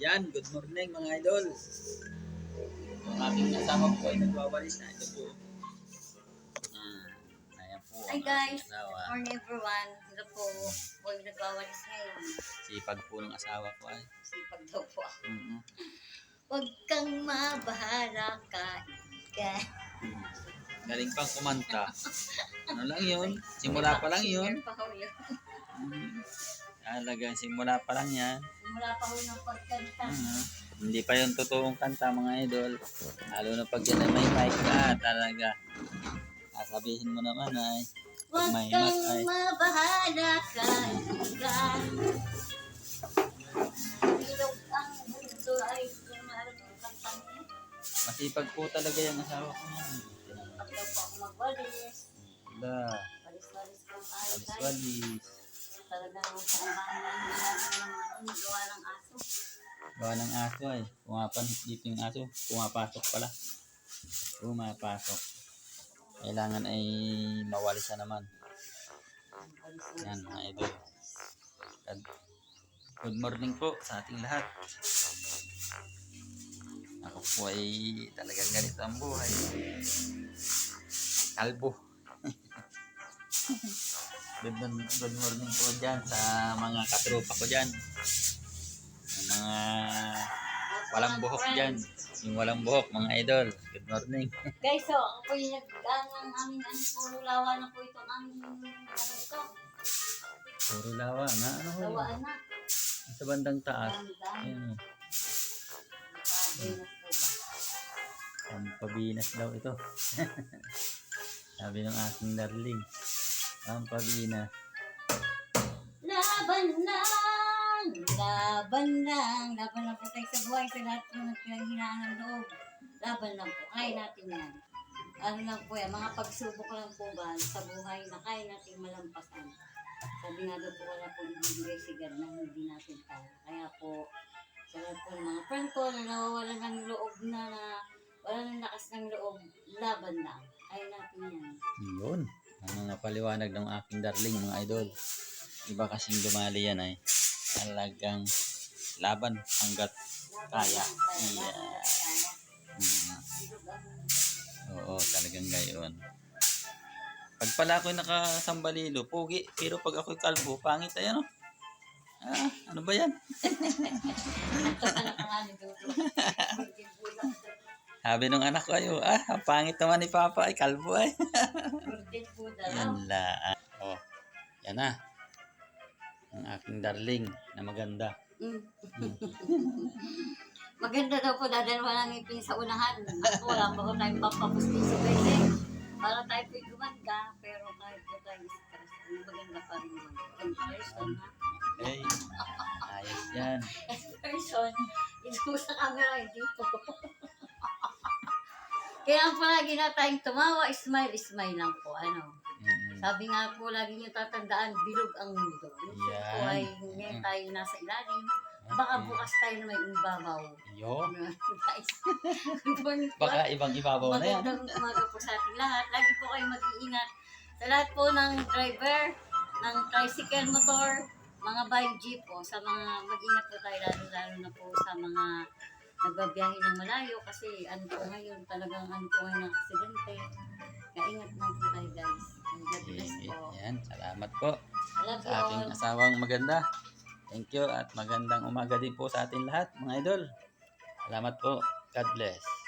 Yan, good morning mga idol. Ang aming asawa po ay nagwawalis na. Ito po. Ah, ayan po. Hi guys, good morning everyone. Ito po, boy nagwawalis ngayon. Sipag po ng asawa ko ay. Sipag daw po ako. Mm-hmm. Huwag kang mabahala ka. Galing pang kumanta. Ano lang yun? Simula pa lang yun. Singer pa ho yun. Talaga, simula pa lang yan. Simula pa ho ng pagkanta. Mm. Hindi pa yung totoong kanta mga idol. Lalo na pag yan ay may mic ka, talaga. Sasabihin mo naman ay, pag may mic ay, mabahala kahit ka. Ilog ang mundo ay kumaroon ng kantang niya. masipag po talaga yung asawa ko yan. Pag daw po ako magwalis, Wala, walis-walis kang walis-walis. Talagang kung ang ginagawa ng gawa ng aso. Gawa ng aso ay, pumapanit dito yung aso. Pumapasok pala. Pumapasok. Kailangan ay mawalis na naman. Yan mga idol. Good morning po sa ating lahat. Ako po ay talagang ganito ang buhay. Kalbo. good, good morning po dyan sa mga katropa ko dyan. Ang mga walang buhok dyan. Yung walang buhok, mga idol. Good morning. Guys, so ako po yung nag-gaan ng aming ano, puro lawa na po itong aming ano ito. Puro lawa nga. Ano ho? Lawaan na. Sa bandang taas. Ayun. Na ba? Pampabinas daw ito. Sabi ng aking darling. Pampabinas. Laban lang! Laban lang! Laban lang po tayo sa buhay sa lahat po ng pinanghinaan ng loob. Laban lang po. Kaya natin yan. Ano lang po yan, mga pagsubok lang po ba sa buhay na kaya natin malampasan. Sabi nga daw po wala po ibibigay si God na hindi natin kaya. Kaya po, sa lahat po ng mga friend ko na nawawala ng loob na, na wala ng lakas ng loob, laban lang. Kaya natin yan. Yun. Ang mga paliwanag ng aking darling, mga idol. Iba kasing dumali yan ay talagang laban hanggat Kaya. Yeah. Hmm, Oo, talagang gayon. Pag pala ako'y nakasambalilo, pugi. Pero pag ako'y kalbo, pangit ay ano? Ah, ano ba yan? Sabi nung anak ko ayo, ah, ang pangit naman ni Papa ay kalbo ay. Yan la. Oh, yan na. Ang aking darling na maganda. Mm. Maganda daw po, dadalwa lang ngipin sa unahan. Ako, wala pa ko tayong papapustiso guys eh. Para tayo po'y gumanda, pero kahit po tayo stress, ang maganda pa rin naman. In person ha. Hey, ayos yan. In person, ito sa camera, hindi po. Kaya ang palagi na tayong tumawa, smile, smile lang po. Ano? Mm, Sabi nga po, lagi niyo tatandaan, bilog ang mundo. Minsan po Yan. ay ngayon tayo nasa ilalim. Baka bukas tayo na may ibabaw. Yo, Guys, po. baka ibang ibabaw na yan. Magandang umaga po sa ating lahat. Lagi po kayo mag-iingat. Sa lahat po ng driver, ng tricycle motor, mga bike jeep po, sa mga mag-ingat po tayo lalo-lalo na po sa mga nagbabiyahe ng malayo kasi ano po ngayon, talagang ano po ngayon ng aksidente. Kaya ingat lang po tayo guys. And God bless po. Yan, salamat po love sa aking all. asawang maganda. Thank you at magandang umaga din po sa ating lahat, mga idol. Salamat po. God bless.